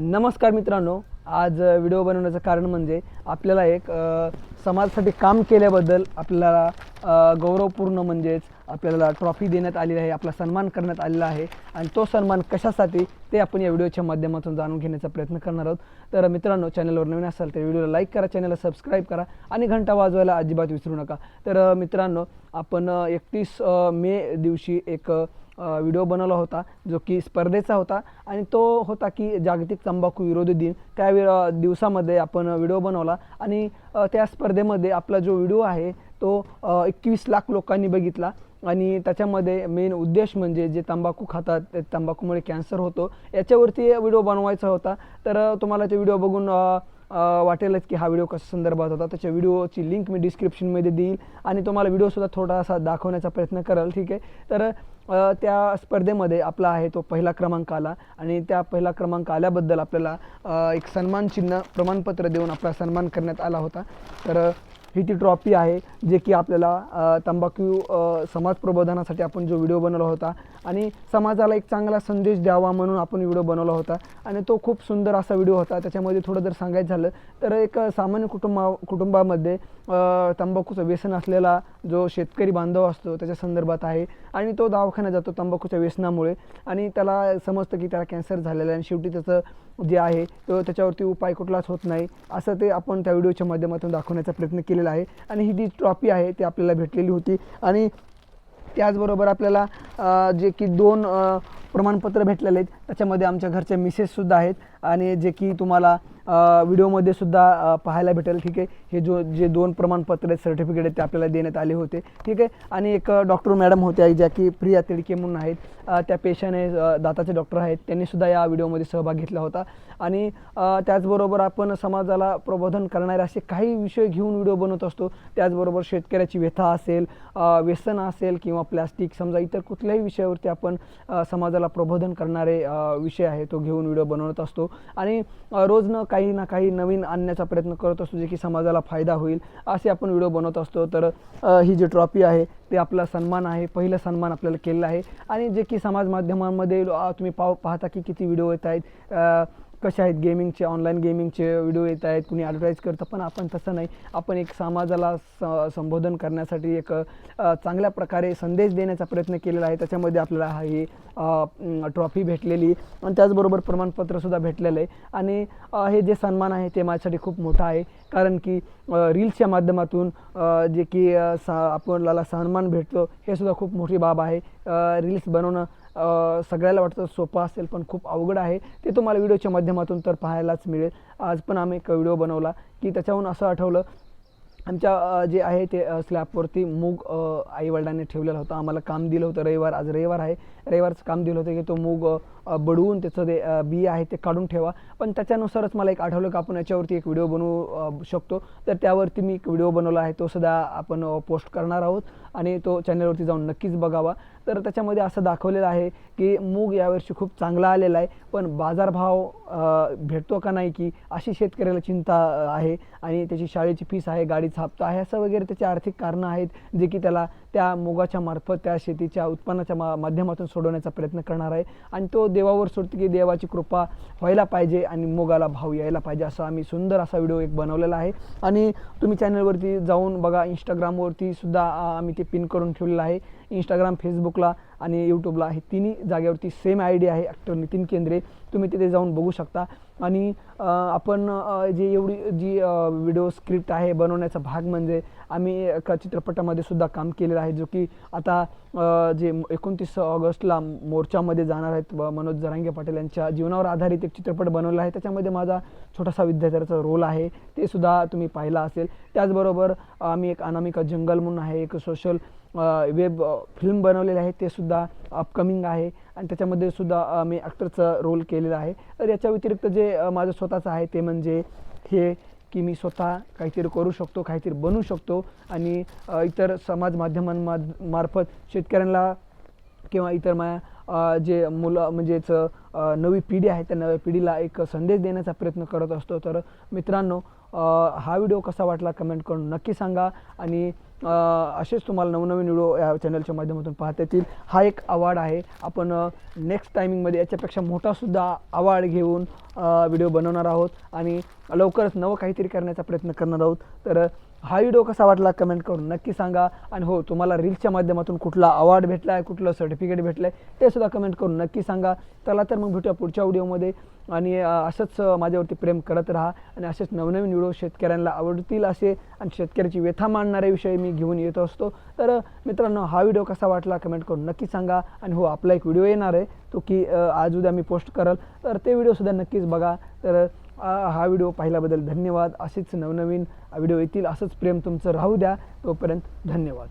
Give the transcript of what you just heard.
नमस्कार मित्रांनो. आज व्हिडिओ बनवण्याचं कारण म्हणजे आपल्याला एक समाजासाठी काम केल्याबद्दल आपल्याला गौरवपूर्ण म्हणजेच आपल्याला ट्रॉफी देण्यात आलेली आहे आपला सन्मान करण्यात आलेला आहे. आणि तो सन्मान कशासाठी ते आपण या व्हिडिओच्या माध्यमातून जाणून घेण्याचा प्रयत्न करणार आहोत. तर मित्रांनो चॅनलवर नवीन असाल तर व्हिडिओला लाईक करा चॅनलला सबस्क्राईब करा आणि घंटा वाजवायला अजिबात विसरू नका. तर मित्रांनो आपण एकतीस मे दिवशी एक व्हिडिओ बनवला होता जो की स्पर्धेचा होता आणि तो होता की जागतिक तंबाखू विरोधी दिन. त्या दिवसामध्ये आपण व्हिडिओ बनवला आणि त्या स्पर्धेमध्ये आपला जो व्हिडिओ आहे तो एकवीस लाख लोकांनी बघितला. आणि त्याच्यामध्ये मेन उद्देश म्हणजे जे तंबाखू खातात ते तंबाखूमुळे कॅन्सर होतो याच्यावरती व्हिडिओ बनवायचा होता. तर तुम्हाला ते व्हिडिओ बघून वाटेलच की हा व्हिडिओ कशा संदर्भात होता. त्याच्या व्हिडिओची लिंक मी डिस्क्रिप्शनमध्ये देईल. आणि तुम्हाला व्हिडिओसुद्धा थोडासा दाखवण्याचा प्रयत्न कराल ठीक आहे? तर त्या स्पर्धेमध्ये आपला आहे तो पहिला क्रमांक आला. आणि त्या पहिला क्रमांक आल्याबद्दल आपल्याला एक सन्मान चिन्ह प्रमाणपत्र देऊन आपला सन्मान करण्यात आला होता. तर ही ती ट्रॉफी आहे जे की आपल्याला तंबाखू समाज प्रबोधनासाठी आपण जो व्हिडिओ बनवला होता आणि समाजाला एक चांगला संदेश द्यावा म्हणून आपण व्हिडिओ बनवला होता. आणि तो खूप सुंदर असा व्हिडिओ होता. त्याच्यामध्ये थोडं जर सांगायचं झालं तर एक सामान्य कुटुंबा कुटुंबामध्ये तंबाखूचं व्यसन असलेला जो शेतकरी बांधव असतो त्याच्या संदर्भात आहे. आणि तो दवाखान्यात जातो तंबाखूच्या व्यसनामुळे. आणि त्याला समजतं की त्याला कॅन्सर झालेला आहे आणि शेवटी त्याचं जे आहे तो त्याच्यावरती उपाय कुठलाच होत नाही. असं ते आपण त्या व्हिडिओच्या माध्यमातून दाखवण्याचा प्रयत्न केलेला आहे. आणि ही जी ट्रॉफी आहे ती आपल्याला भेटलेली होती. आणि त्याचबरोबर आपल्याला जे की दोन प्रमाणपत्र भेटलेले आहेत त्याच्यामध्ये आमच्या घरच्या मिसेससुद्धा आहेत. आणि जे की तुम्हाला व्हिडिओमध्ये सुद्धा पाहायला भेटेल ठीक आहे? हे जो जे दोन प्रमाणपत्र आहेत सर्टिफिकेट आहेत ते आपल्याला देण्यात आले होते ठीक आहे? आणि एक डॉक्टर मॅडम होत्या ज्या की प्रिया तिडके म्हणून आहेत. त्या पेशाने अ, दाताचे डॉक्टर आहेत. त्यांनीसुद्धा या व्हिडिओमध्ये सहभाग घेतला होता. आणि त्याचबरोबर आपण समाजाला प्रबोधन करणारे असे काही विषय घेऊन व्हिडिओ बनवत असतो. त्याचबरोबर शेतकऱ्याची व्यथा असेल व्यसन असेल किंवा प्लॅस्टिक समजा इतर कुठल्याही विषयावरती आपण समाजाला प्रबोधन करणारे विषय आहे तो घेऊन व्हिडिओ बनवत असतो. आणि रोज न काही काही ना काही नवीन आणण्याचा प्रयत्न करत असतो जे की समाजाला फायदा होईल असे आपण व्हिडिओ बनवत असतो. तर ही जी ट्रॉफी आहे ते आपला सन्मान आहे पहिला सन्मान आपल्याला केलेला आहे. आणि जे की समाज माध्यमांमध्ये तुम्ही पाव पाहता की किती व्हिडिओ येत आहेत कसे आहेत गेमिंगचे ऑनलाईन गेमिंगचे व्हिडिओ येत आहेत कुणी ॲडव्हर्टाईज करतं पण आपण तसं नाही. आपण एक समाजाला स संबोधन करण्यासाठी एक चांगल्या प्रकारे संदेश देण्याचा प्रयत्न केलेला आहे. त्याच्यामध्ये आपल्याला हा ही ट्रॉफी भेटलेली. आणि त्याचबरोबर प्रमाणपत्रसुद्धा भेटलेलं आहे. आणि हे जे सन्मान आहे ते माझ्यासाठी खूप मोठं आहे. कारण की रील्सच्या माध्यमातून जे की सा आपल्याला सन्मान भेटतो हे सुद्धा खूप मोठी बाब आहे. रील्स बनवणं सगळ्याला वाटतं सोपं असेल पण खूप अवघड आहे. ते तुम्हाला व्हिडिओच्या माध्यमातून तर पाहायलाच मिळेल. आज पण आम्ही एक व्हिडिओ बनवला की त्याच्याहून असं आठवलं आमच्या जे आहे ते स्लॅबवरती मूग आईवडिलांनी ठेवलेला होता. आम्हाला काम दिलं होतं रविवार. आज रविवार आहे. रविवारचं काम दिलं होतं की तो मूग बडवून त्याचं जे बी आहे ते काढून ठेवा. पण त्याच्यानुसारच मला एक आठवलं की आपण याच्यावरती एक व्हिडिओ बनवू शकतो. तर त्यावरती मी एक व्हिडिओ बनवला आहे. तो सुद्धा आपण पोस्ट करणार आहोत आणि तो चॅनलवरती जाऊन नक्कीच बघावा. तर त्याच्यामध्ये असं दाखवलेलं आहे की मूग यावर्षी खूप चांगला आलेला आहे. पण बाजारभाव भेटतो का नाही की अशी शेतकऱ्याला चिंता आहे आणि त्याची शाळेची फीस आहे गाडीचं छापतो आहे असं वगैरे त्याची आर्थिक कारणं आहेत जे की त्याला त्या मुगाच्या मार्फत त्या शेतीच्या उत्पन्नाच्या मा माध्यमातून सोडवण्याचा प्रयत्न करणार आहे. आणि तो देवावर सोडतो की देवाची कृपा व्हायला पाहिजे आणि मुगाला भाव यायला पाहिजे असा आम्ही सुंदर असा व्हिडिओ एक बनवलेला आहे. आणि तुम्ही चॅनलवरती जाऊन बघा इंस्टाग्रामवरती सुद्धा आम्ही ते पिन करून ठेवलेलं आहे. इंस्टाग्राम फेसबुकला आणि यूट्यूबला हे तिन्ही जागेवरती सेम आय डी आहे ॲक्टर नितीन केंद्रे. तुम्ही तिथे जाऊन बघू शकता. आणि आपण जे एवढी जी व्हिडिओ स्क्रिप्ट आहे बनवण्याचा भाग म्हणजे आम्ही एका चित्रपटामध्ये सुद्धा काम केलेलं आहे जो की आता जे एकोणतीस ऑगस्टला मोर्चामध्ये जाणार आहेत मनोज जरांगे पाटील यांच्या जीवनावर आधारित एक चित्रपट बनवला आहे. त्याच्यामध्ये माझा छोटासा विद्यार्थ्याचा रोल आहे. ते सुद्धा तुम्ही पाहिला असेल. त्याचबरोबर आम्ही एक अनामिका जंगल म्हणून आहे एक सोशल वेब फिल्म बनवलेली आहे. ते सुद्धा अपकमिंग आहे. आणि त्याच्यामध्ये सुद्धा मी ॲक्टरचा रोल केलेला आहे. तर याच्या व्यतिरिक्त जे माझं स्वतःचं आहे ते म्हणजे हे की मी स्वतः काहीतरी करू शकतो काहीतरी बनू शकतो आणि इतर समाज माध्यमांमा मार्फत शेतकऱ्यांना किंवा इतर माझ्या जे मुलं म्हणजेच नवी पिढी आहे त्या नव्या पिढीला एक संदेश देण्याचा प्रयत्न करत असतो. तर मित्रांनो हा व्हिडिओ कसा वाटला कमेंट करून नक्की सांगा आणि असेच तुम्हाला नवनवीन व्हिडिओ या चॅनलच्या माध्यमातून पाहता येतील. हा एक अवॉर्ड आहे. आपण नेक्स्ट टायमिंगमध्ये याच्यापेक्षा मोठासुद्धा अवॉर्ड घेऊन व्हिडिओ बनवणार आहोत आणि लवकरच नवं काहीतरी करण्याचा प्रयत्न करणार आहोत. तर हा व्हिडिओ कसा वाटला कमेंट करून नक्की सांगा. आणि हो तुम्हाला रील्सच्या माध्यमातून कुठला अवॉर्ड भेटला आहे कुठलं सर्टिफिकेट भेटलं आहे ते सुद्धा कमेंट करून नक्की सांगा. चला तर मग भेटूया पुढच्या व्हिडिओमध्ये. आणि असंच माझ्यावरती प्रेम करत राहा आणि असेच नवनवीन व्हिडिओ शेतकऱ्यांना आवडतील असे आणि शेतकऱ्याची व्यथा मांडणारे विषय मी घेऊन येत असतो. तर मित्रांनो हा व्हिडिओ कसा वाटला कमेंट करून नक्की सांगा आणि हो आपला एक व्हिडिओ येणार आहे तो की आज उद्या मी पोस्ट करल. तर ते व्हिडिओसुद्धा नक्कीच बघा. तर हा व्हिडिओ पाहिल्याबद्दल धन्यवाद. असेच नवनवीन व्हिडिओ येतील असंच प्रेम तुमचं राहू द्या. तोपर्यंत धन्यवाद.